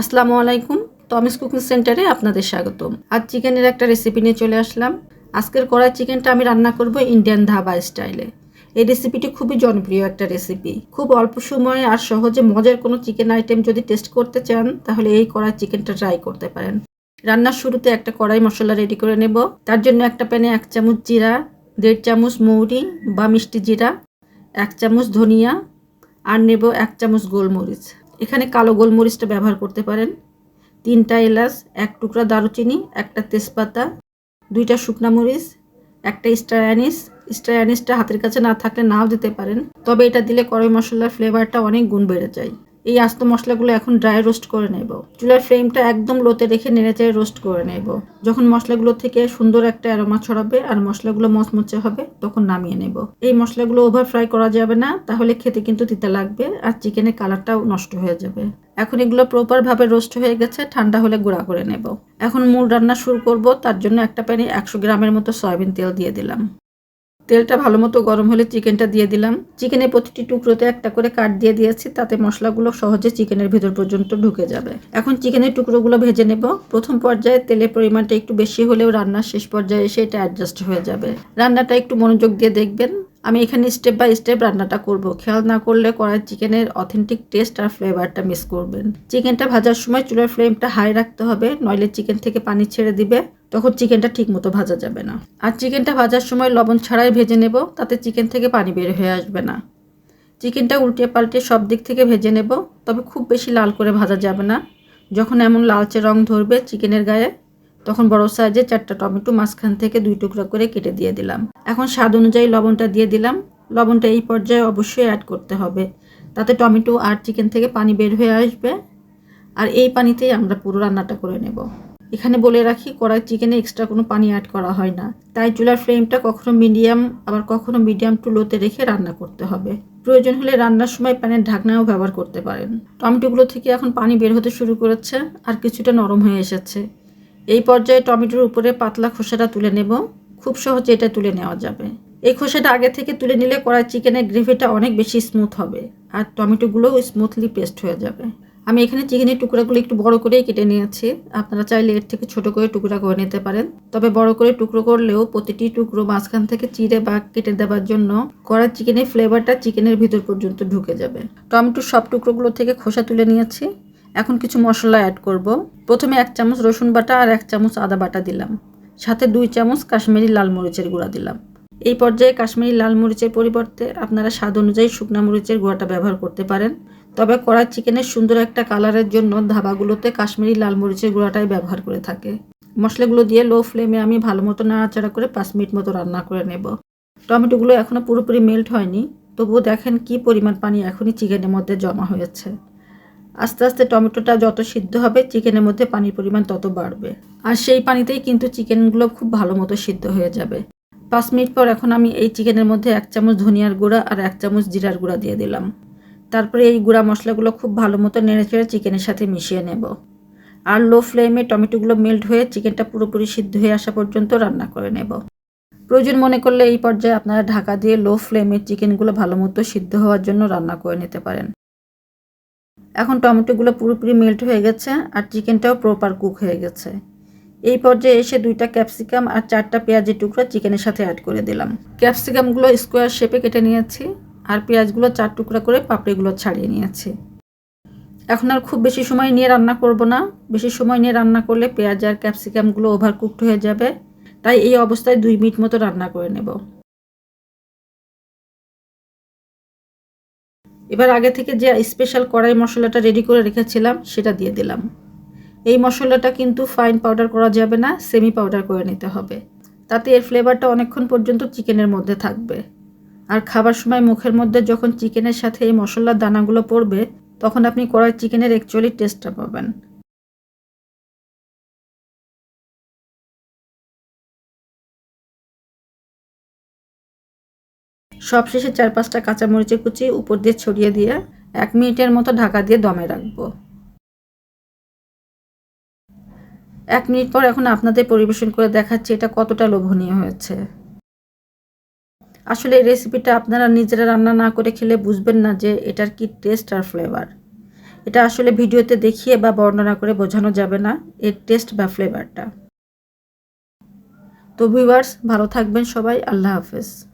আসসালামু আলাইকুম টমিস কুকিং সেন্টারে আপনাদের স্বাগতম। আজ চিকেনের একটা রেসিপি নিয়ে চলে আসলাম। আজকের কড়াই চিকেনটা আমি রান্না করব ইন্ডিয়ান ধাবা স্টাইলে। এই রেসিপিটি খুবই জনপ্রিয় একটা রেসিপি খুব অল্প সময়ে আর সহজে মজার কোনো চিকেন আইটেম যদি টেস্ট করতে চান, তাহলে এই কড়াই চিকেনটা ট্রাই করতে পারেন। রান্নার শুরুতে একটা কড়াই মশলা রেডি করে নেব। তার জন্য একটা প্যানে এক চামচ জিরা, দেড় চামচ মৌরি বা মিষ্টি জিরা, এক চামচ ধনিয়া, আর নেব এক চামচ গোলমরিচ। এখানে কালো গোলমরিচটা ব্যবহার করতে পারেন। তিনটা এলাচ, এক টুকরা দারুচিনি, একটা তেজপাতা, দুইটা শুকনা মরিচ, একটা স্টার অ্যানিস। স্টার অ্যানিসটা হাতের কাছে না থাকলে নাও দিতে পারেন। তবে এটা দিলে কড়াই মশলার ফ্লেভারটা অনেক গুণ বেড়ে যায়। এই আস্ত মশলাগুলো এখন ড্রাই রোস্ট করে নেব। চুলার ফ্লেমটা একদম লোতে রেখে নেড়েচেড়ে রোস্ট করে নেব। যখন মশলাগুলো থেকে সুন্দর একটা অ্যারোমা ছড়াবে আর মশলাগুলো মচমচে হবে, তখন নামিয়ে নেব। এই মশলাগুলো ওভার ফ্রাই করা যাবে না, তাহলে খেতে কিন্তু তিতা লাগবে আর চিকেনের কালারটাও নষ্ট হয়ে যাবে। এখন এগুলো প্রপারভাবে রোস্ট হয়ে গেছে, ঠান্ডা হলে গুঁড়া করে নেব। এখন মূল রান্না শুরু করব, তার জন্য একটা প্যানে একশো গ্রামের মতো সয়াবিন তেল দিয়ে দিলাম। তেলটা ভালো মতো গরম হলে চিকেনটা দিয়ে দিলাম। চিকেনের প্রতিটি টুকরোতে একটা করে কাট দিয়ে দিয়েছি, তাতে মশলাগুলো সহজে চিকেনের ভেতর পর্যন্ত ঢুকে যাবে। এখন চিকেনের টুকরোগুলো ভেজে নেব। প্রথম পর্যায়ে তেলের পরিমাণটা একটু বেশি হলেও রান্নার শেষ পর্যায়ে এসে এটা অ্যাডজাস্ট হয়ে যাবে। রান্নাটা একটু মনোযোগ দিয়ে দেখবেন। আমি এখানে স্টেপ বাই স্টেপ রান্নাটা করব। খেয়াল না করলে কড়াই চিকেনের অথেন্টিক টেস্ট আর ফ্লেভারটা মিস করবেন। চিকেনটা ভাজার সময় চুলার ফ্লেমটা হাই রাখতে হবে, নইলে চিকেন থেকে পানি ছেড়ে দিবে। তখন চিকেনটা ঠিক মতো ভাজা যাবে না। আর চিকেনটা ভাজার সময় লবণ ছাড়াই ভেজে নেব, তাতে চিকেন থেকে পানি বের হয়ে আসবে না। চিকেনটা উল্টে পাল্টে সব দিক থেকে ভেজে নেব, তবে খুব বেশি লাল করে ভাজা যাবে না। যখন এমন লালচে রং ধরবে চিকেনের গায়ে, তখন বড় সাইজে চারটা টমেটো মাঝখান থেকে দুই টুকরা করে কেটে দিয়ে দিলাম। এখন স্বাদ অনুযায়ী লবণটা দিয়ে দিলাম। লবণটা এই পর্যায়ে অবশ্যই অ্যাড করতে হবে, তাতে টমেটো আর চিকেন থেকে পানি বের হয়ে আসবে। আর এই পানিতেই আমরা পুরো রান্নাটা করে নেব। এখানে বলে রাখি, কড়াই চিকেনে এক্সট্রা কোনো পানি অ্যাড করা হয় না। তাই চুলার ফ্লেমটা কখনো মিডিয়াম আবার কখনো মিডিয়াম টু লোতে রেখে রান্না করতে হবে। প্রয়োজন হলে রান্নার সময় প্যানের ঢাকনাও ব্যবহার করতে পারেন। টমেটোগুলো থেকে এখন পানি বের হতে শুরু করেছে আর কিছুটা নরম হয়ে এসেছে। এই পর্যায়ে টমেটোর উপরে পাতলা খোসাটা তুলে নেব। খুব সহজে এটা তুলে নেওয়া যাবে। এই খোসাটা আগে থেকে তুলে নিলে কড়াই চিকেনের গ্রেভিটা অনেক বেশি স্মুথ হবে। আর টমেটোগুলোও স্মুথলি পেস্ট হয়ে যাবে। আমি এখানে চিকেনের টুকরাগুলো একটু বড় করেই কেটে নিয়েছি। আপনারা চাইলে এর থেকে ছোট করে টুকরা করে নিতে পারেন। তবে বড় করে টুকরো করলেও প্রতিটি টুকরো মাঝখান থেকে চিড়ে বা কেটে দেওয়ার জন্য কড়াই চিকেনের ফ্লেভারটা চিকেনের ভিতর পর্যন্ত ঢুকে যাবে। টমেটোর সব টুকরোগুলো থেকে খোসা তুলে নিয়েছি। এখন কিছু মশলা অ্যাড করব। প্রথমে এক চামচ রসুন বাটা আর এক চামচ আদা বাটা দিলাম। সাথে দুই চামচ কাশ্মীরি লাল মরিচের গুঁড়া দিলাম। এই পর্যায়ে কাশ্মীরি লাল মরিচের পরিবর্তে আপনারা স্বাদ অনুযায়ী শুকনা মরিচের গুঁড়াটা ব্যবহার করতে পারেন। তবে কড়াই চিকেনের সুন্দর একটা কালারের জন্য ধাবাগুলোতে কাশ্মীরি লাল মরিচের গুঁড়াটাই ব্যবহার করে থাকে। মশলাগুলো দিয়ে লো ফ্লেমে আমি ভালো মতো নাড়াচাড়া করে পাঁচ মিনিট মতো রান্না করে নেব। টমেটোগুলো এখনও পুরোপুরি মেল্ট হয়নি। তবুও দেখেন কি পরিমাণ পানি এখনই চিকেনের মধ্যে জমা হয়েছে। আস্তে আস্তে টমেটোটা যত সিদ্ধ হবে, চিকেনের মধ্যে পানির পরিমাণ তত বাড়বে। আর সেই পানিতেই কিন্তু চিকেনগুলো খুব ভালো মতো সিদ্ধ হয়ে যাবে। পাঁচ মিনিট পর এখন আমি এই চিকেনের মধ্যে এক চামচ ধনিয়ার গুঁড়া আর এক চামচ জিরার গুঁড়া দিয়ে দিলাম। তারপরে এই গুঁড়া মশলাগুলো খুব ভালো মতো নেড়ে চেড়ে চিকেনের সাথে মিশিয়ে নেব। আর লো ফ্লেমে টমেটোগুলো মেল্ট হয়ে চিকেনটা পুরোপুরি সিদ্ধ হয়ে আসা পর্যন্ত রান্না করে নেব। প্রয়োজন মনে করলে এই পর্যায়ে আপনারা ঢাকা দিয়ে লো ফ্লেমে চিকেনগুলো ভালো মতো সিদ্ধ হওয়ার জন্য রান্না করে নিতে পারেন। এখন টমেটোগুলো পুরোপুরি মেল্ট হয়ে গেছে আর চিকেনটাও প্রপার কুক হয়ে গেছে। এই পর্যায়ে এসে দুইটা ক্যাপসিকাম আর চারটা পেঁয়াজের টুকরো চিকেনের সাথে অ্যাড করে দিলাম। ক্যাপসিকামগুলো স্কোয়ার শেপে কেটে নিয়েছি। আর পেঁয়াজগুলো চার টুকরা করে পাপড়িগুলো ছাড়িয়ে নিয়েছি। এখন আর খুব বেশি সময় নিয়ে রান্না করব না। বেশি সময় নিয়ে রান্না করলে পেঁয়াজ আর ক্যাপসিকামগুলো ওভার কুকড হয়ে যাবে। তাই এই অবস্থায় দুই মিনিট মতো রান্না করে নেব। এবার আগে থেকে যে স্পেশাল কড়াই মশলাটা রেডি করে রেখেছিলাম, সেটা দিয়ে দিলাম। এই মশলাটা কিন্তু ফাইন পাউডার করা যাবে না সেমি পাউডার করে নিতে হবে। তাতে এর ফ্লেভারটা অনেকক্ষণ পর্যন্ত চিকেনের মধ্যে থাকবে। আর খাবার সময় মুখের মধ্যে যখন চিকেনের সাথে এই মশলার দানাগুলো পড়বে, তখন আপনি কড়াই চিকেনের অ্যাকচুয়ালি টেস্টটা পাবেন। সবশেষে চার পাঁচটা কাঁচামরিচের কুচি উপর দিয়ে ছড়িয়ে দিয়ে এক মিনিটের মতো ঢাকা দিয়ে দমে রাখব। এক মিনিট পর এখন আপনাদের পরিবেশন করে দেখাচ্ছি এটা কতটা লোভনীয় হয়েছে। আসলে এই রেসিপিটা আপনারা নিজেরা রান্না না করে খেলে বুঝবেন না যে এটার কি টেস্ট আর ফ্লেভার এটা আসলে ভিডিওতে দেখিয়ে বা বর্ণনা করে বোঝানো যাবে না এর টেস্ট বা ফ্লেভারটা তো ভিউয়ার্স ভালো থাকবেন সবাই, আল্লাহ হাফেজ।